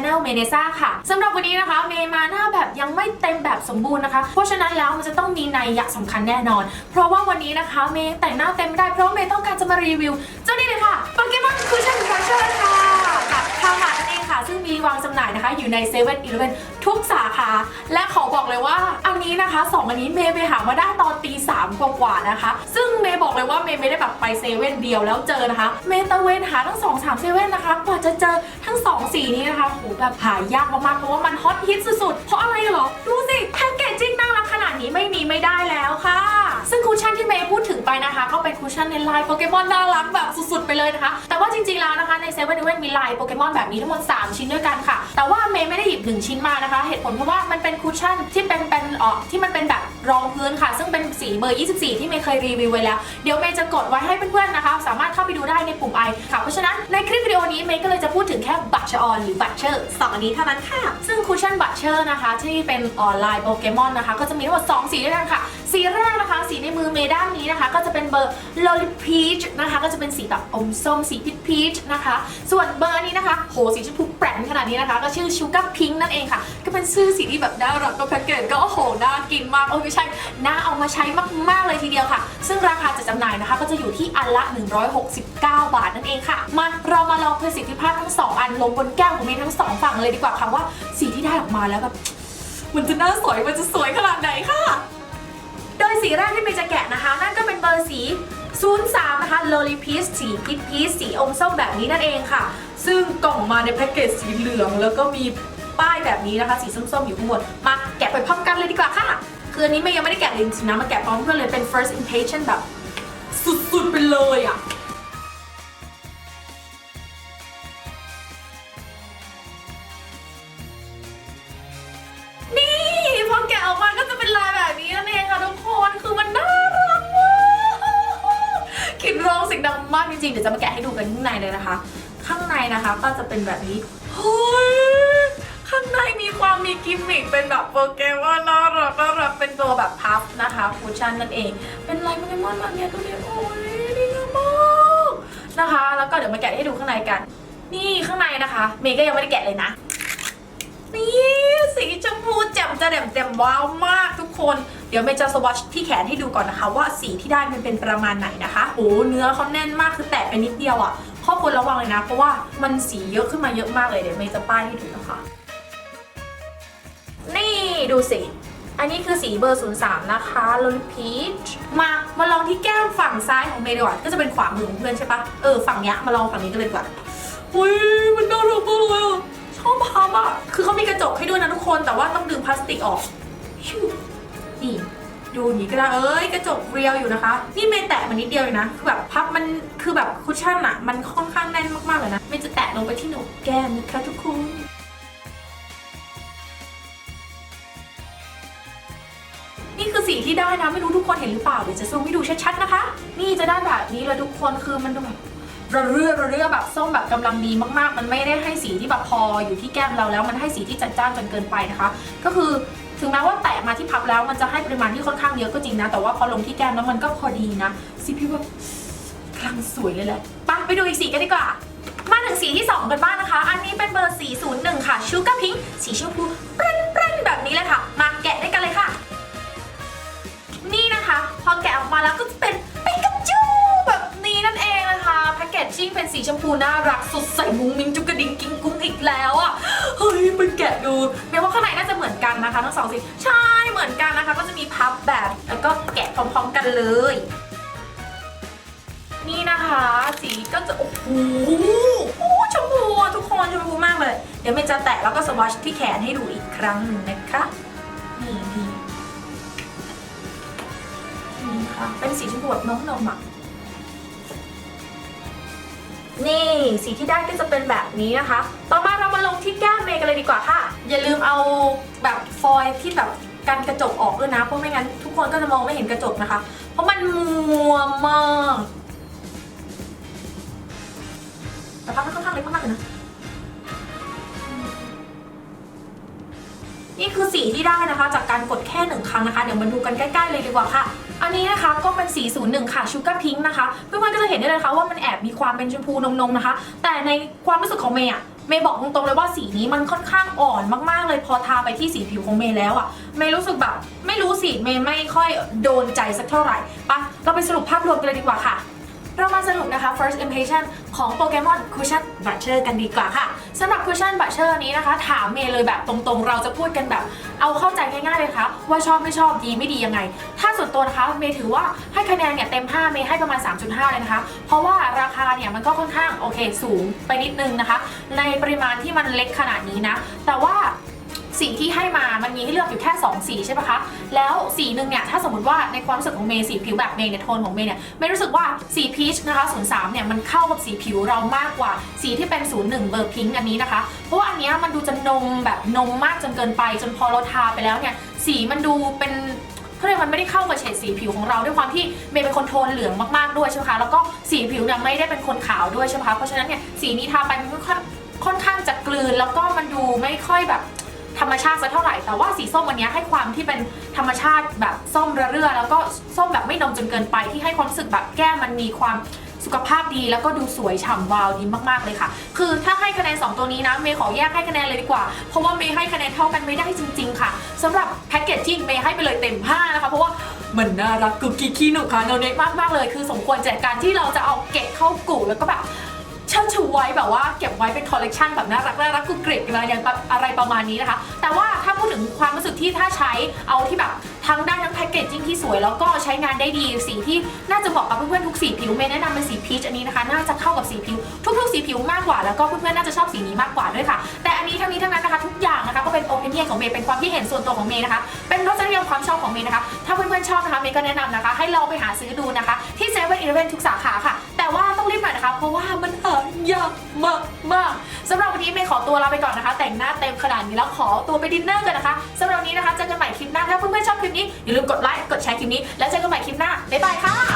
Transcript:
Channel เมเนซ่าค่ะสำหรับวันนี้นะคะเมย์มาหน้าแบบยังไม่เต็มแบบสมบูรณ์นะคะ เพราะฉะนั้นแล้วมันจะต้องมีนัยยะสำคัญแน่นอน เพราะว่าวันนี้นะคะเมย์แต่งหน้าเต็มไม่ได้เพราะเมย์ต้องการจะมารีวิว เจ้านี่เลยค่ะโปเกมอนคูชั่นครัชเชอร์ค่ะกับข้าหมานั่นเอง ซึ่งมีวางจำหน่ายนะคะอยู่ใน7 e เ e ่ e อทุกสาขา และขอบอกเลยว่าอันนี้นะคะสองอันนี้เมย์ไปหามาได้ตอนตีสามกว่าๆนะคะ ซึ่งเมย์บอกเลยว่าเมย์ไม่ได้แบบไปเซเว่นเดียวแล้วเจอนะคะ เมย์ตะเวนหาทั้งสองสามเซเว่นนะคะกว่าจะเจอทั้งสองสีนี้นะคะโหแบบหายากมากๆเพราะว่ามันฮอตฮิตสุดๆ เพราะอะไรเหรอ ดูสิแพ ลายโปเกมอนน่ารักแบบสุดๆไปเลยนะคะ แต่ว่าจริงๆแล้วนะคะในเซเว่นอีเว่นมีลายโปเกมอนแบบนี้ทั้งหมด 3 ชิ้นด้วยกันค่ะ แต่ว่าเมย์ไม่ได้หยิบหนึ่งชิ้นมานะคะ เหตุผลเพราะว่ามันเป็นคุชชั่นที่เป็นเป็นเออที่มันเป็นแบบรองพื้นค่ะ ซึ่งเป็นสีเบอร์ 24 ที่เมย์เคยรีวิวไว้แล้ว เดี๋ยวเมย์จะกดไว้ให้เพื่อนๆนะคะ สามารถเข้าไปดูได้ในปุ่มไอค่ะ เพราะฉะนั้นในคลิปวิดีโอนี้เมย์ก็เลยจะพูดถึงแค่บัตชออนหรือบัตเชอร์สองอันนี้เท่านั้นค่ะ ซึ่งคุชชั่นบัตเชอร์นะคะที่เป็นออนไลน์โปเกมอนนะคะก็จะมีทั้งหมด2สีด้วยกันค่ะ สีแรกนะคะ สีในมือเมด้านนี้นะคะ ก็จะเป็นเบอร์ Lolly Peach นะคะ ก็จะเป็นสีแบบอมส้มสีพีชพีชนะคะ ส่วนเบอร์นี้นะคะ โหสีชมพูแปร่งขนาดนี้นะคะ ก็ชื่อ Sugar Pink นั่นเองค่ะ ก็เป็นชื่อสีที่แบบน่ารักก็แพ็กเกจก็โอ้โหน่ากินมากโอ้ยไม่ใช่น่าเอามาใช้มากๆเลยทีเดียวค่ะ ซึ่งราคาจัดจำหน่ายนะคะ ก็จะอยู่ที่อันละ 169 บาทนั่นเองค่ะ มาเรามาลองประสิทธิภาพทั้งสองอันลงบนแก้วของเมย์ทั้งสองฝั่งเลยดีกว่าค่ะว่าสีที่ได้ออกมาแล้วแบบมันจะน่าสวยมันจะสวยขนาดไหนค่ะ โดยสีแรกที่เมย์จะแกะนะคะ นั่นก็เป็นเบอร์สี 03 นะคะ Lolly Peach สีพีทพีสสีอมส้มแบบนี้นั่นเองค่ะ ซึ่งกล่องมาในแพ็กเกจสีเหลือง แล้วก็มีป้ายแบบนี้นะคะ สีส้มๆอยู่ข้างบนมาแกะไปพร้อมกันเลยดีกว่าค่ะ คืออันนี้เมย์ยังไม่ได้แกะเลยจริงๆนะมาแกะพร้อมเพื่อนเลยเป็น first impression แบบสุดๆไปเลยอะ จริงๆเดี๋ยวจะมาแกะให้ดูกันข้างในเลยนะคะ ข้างในนะคะก็จะเป็นแบบนี้เฮ้ยข้างในมีความมีกิมมิคเป็นแบบโปเกมอนน่ารักน่ารักเป็นตัวแบบพัฟนะคะฟูชั่นนั่นเอง เป็นลายโปเกมอนแบบเนี้ยดูดิโอ้ยดีงามากนะคะ แล้วก็เดี๋ยวมาแกะให้ดูข้างในกัน นี่ข้างในนะคะ เมย์ก็ยังไม่ได้แกะเลยนะ จะแจ่มแจ่มว้าวมากทุกคน เดี๋ยวเมย์จะสวอชที่แขนให้ดูก่อนนะคะ ว่าสีที่ได้มันเป็นประมาณไหนนะคะโอ้เนื้อเขาแน่นมากคือแตะไปนิดเดียวอะ่ะข้อควรระวังเลยนะ เพราะว่ามันสีเยอะขึ้นมาเยอะมากเลยเดี๋ยวเมย์จะป้ายให้ดูนะคะ นี่ดูสิอันนี้คือสีเบอร์ 03 นะคะลลิพีชมา มาลองที่แก้มฝั่งซ้ายของเมย์ดีกว่าก็จะเป็นขวามือของเพื่อนใช่ปะเออ ฝั่งเนี้ยมาลองฝั่งนี้กันเลยดีกว่าอุ้ยมันน่ารักมากเลยอะ กให้ด้วยนะทุกคนแต่ว่าต้องดึงพลาสติกออกชิวนี่ดูอย่างนี้ก็ได้เอ้ยกระจกเรียวอยู่นะคะ นี่เมย์แตะมันนิดเดียวเองนะคือแบบพับมันคือแบบคุชชั่นอะมันค่อนข้างแน่นมากๆเลยนะเมย์จะแตะลงไปที่หนกแก้มนะคะทุกคนนี่คือสีที่ได้นะไม่รู้ทุกคนเห็นหรือเปล่าเดี๋ยวจะซูมให้ดูชัดๆนะคะ นี่จะได้แบบนี้เลยทุกคนคือมันดูแบบ ระเรื่อระเรื่อแบบส้มแบบกำลังดีมากๆ มันไม่ได้ให้สีที่แบบพออยู่ที่แก้มเราแล้วมันให้สีที่จัดจ้านจนเกินไปนะคะ ก็คือถึงแม้ว่าแตะมาที่พับแล้วมันจะให้ปริมาณที่ค่อนข้างเยอะก็จริงนะ แต่ว่าพอลงที่แก้มแล้วมันก็พอดีนะสีพี่แบบกำลังสวยเลยแหละไปไปดูอีกสีกันดีกว่า มาถึงสีที่ 2 กันบ้างนะคะ อันนี้เป็นเบอร์ 401 ค่ะชูการ์พิงสีชมพููน่ารักสดใสมุ้งมิ้งจุกกระดิ่งกิ้งกุ้งอีกแล้วอะเฮ้ยไปแกะดูแม้ว่าข้างในน่าจะเหมือนกันนะคะทั้งสองสีใช่เหมือนกันนะคะ ก็จะมีพับแบบแล้วก็แกะพร้อมๆกันเลย นี่นะคะ สีก็จะโอ้โหชมพูทุกคนชมพูมากเลย เดี๋ยวเมย์จะแตะแล้วก็สวอชที่แขนให้ดูอีกครั้งหนึ่งนะคะนี่นี่นี่ค่ะเป็นสีชมพูแบบน้องนมอะ นี่สีที่ได้ก็จะเป็นแบบนี้นะคะ ต่อมาเรามาลงที่แก้มเมย์กันเลยดีกว่าค่ะ อย่าลืมเอาแบบฟอยล์ที่แบบกันกระจกออกด้วยนะ เพราะไม่งั้นทุกคนก็จะมองไม่เห็นกระจกนะคะ เพราะมันมัวมากแต่ภาพมันค่อนข้างเล็กมากเลยนะ นี่คือสีที่ได้นะคะ จากการกดแค่หนึ่งครั้งนะคะ เดี๋ยวมาดูกันใกล้ ๆ เลยดีกว่าค่ะ อันนี้นะคะก็เป็นสี01 ค่ะชูการ์พิงค์นะคะเพื่อนๆก็จะเห็นได้เลยค่ะว่ามันแอบมีความเป็นชมพูนมๆนะคะ แต่ในความรู้สึกของเมย์อะเมย์บอกตรงๆเลยว่าสีนี้มันค่อนข้างอ่อนมากๆ เลยพอทาไปที่สีผิวของเมย์แล้วอะเมย์รู้สึกแบบไม่รู้สิเมย์ไม่ค่อยโดนใจสักเท่าไหร่ปะเราไปสรุปภาพรวมกันเลยดีกว่าค่ะ เรามาสรุปนะคะ first impression ของโปเกมอน Cushion Butcher กันดีกว่าค่ะสำหรับ Cushion Butcher นี้นะคะ ถามเมย์เลยแบบตรงๆ เราจะพูดกันแบบ เอาเข้าใจง่ายๆเลยค่ะว่าชอบไม่ชอบดีไม่ดียังไง ถ้าส่วนตัวนะคะเมย์ถือว่าให้คะแนนเนี่ยเต็ม 5 เมย์ให้ประมาณ 3.5 เลยนะคะ เพราะว่าราคาเนี่ยมันก็ค่อนข้างโอเคสูงไปนิดนึงนะคะ ในปริมาณที่มันเล็กขนาดนี้นะ แต่ว่า สีที่ให้มามันมีให้เลือกอยู่แค่ 2 สีใช่ปะคะ แล้วสีหนึ่งเนี่ยถ้าสมมติว่าในความรู้สึกของเมย์สีผิวแบบเมย์เนี่ยโทนของเมย์เนี่ยไม่รู้สึกว่าสีพีชนะคะ03เนี่ยมันเข้ากับสีผิวเรามากกว่าสีที่เป็น 01 เบอร์พิงค์อันนี้นะคะ เพราะว่าอันเนี้ยมันดูจะนมแบบนมมากจนเกินไป จนพอเราทาไปแล้วเนี่ยสีมันดูเป็นเขาเรียกมันไม่ได้เข้ากับเฉดสีผิวของเราด้วยความที่เมย์เป็นคนโทนเหลืองมากๆด้วยใช่ไหมคะแล้วก็สีผิวเนี่ยไม่ได้เป็นคนขาวด้วยใช่ไหมคะเพราะฉะนั้นเนี่ยสีนี้ทาไปมันค่อนข้างจะกลืนแล้วก็มันดูไม่ค่อยแบบ ธรรมชาติสักเท่าไหร่ แต่ว่าสีส้มวันนี้ให้ความที่เป็นธรรมชาติแบบส้มระเรื่อ แล้วก็ส้มแบบไม่นมจนเกินไปที่ให้ความรู้สึกแบบแก้มมันมีความสุขภาพดีแล้วก็ดูสวยฉ่ำวาวดีมากๆเลยค่ะ คือถ้าให้คะแนน 2 ตัวนี้นะเมย์ขอแยกให้คะแนนเลยดีกว่า เพราะว่าเมย์ให้คะแนนเท่ากันไม่ได้จริง ๆ ค่ะสำหรับแพ็กเกจจิ้งเมย์ให้ไปเลยเต็ม5นะคะเพราะว่ามันน่ารักกุ๊กกิ๊กขี้หนุกค่ะโนเน็กมากๆเลย คือสมควรแจกการที่เราจะเอาเก็บเข้ากู่แล้วก็แบบ เชิดชูไว้แบบว่าเก็บไว้เป็นคอลเลกชันแบบน่ารักน่ารักกุกริกอะไรอย่างแบบอะไรประมาณนี้นะคะ แต่ว่าถ้าพูดถึงความรู้สึกที่ถ้าใช้เอาที่แบบทั้งได้ทั้งแพคเกจจิ้งที่สวยแล้วก็ใช้งานได้ดีสีที่น่าจะเหมาะกับเพื่อนๆทุกสีผิวเมย์แนะนำเป็นสีพีชอันนี้นะคะน่าจะเข้ากับสีผิวทุกๆสีผิวมากกว่าแล้วก็เพื่อนๆน่าจะชอบสีนี้มากกว่าด้วยค่ะ แต่อันนี้ทั้งนี้ทั้งนั้นนะคะทุกอย่างนะคะก็เป็นโอ i ิเนียของเมย์เป็นความคิดเห็นส่วนตัวของเมย์นะคะเป็นรสนิยมความชอบของเมย์นะคะถ้าเพื่อนๆชอบนะคะเมย์ก็แนะนำนะคะ ให้ลองไปหาซื้อดูนะคะ ที่เซเว่นอีเลฟเว่นทุกสาขาค่ะ แต่ว่าต้องรีบหน่อยนะคะ เพราะว่ามัน มากมากสำหรับวันนี้เมย์ขอตัวลาไปก่อนนะคะ แต่งหน้าเต็มขนาดนี้แล้วขอตัวไปดินเนอร์กันนะคะสำหรับวันนี้นะคะเจอกันใหม่คลิปหน้าถ้าเพื่อนๆชอบคลิปนี้อย่าลืมกดไลค์กดแชร์คลิปนี้แล้วเจอกันใหม่คลิปหน้าบ๊ายบายค่ะ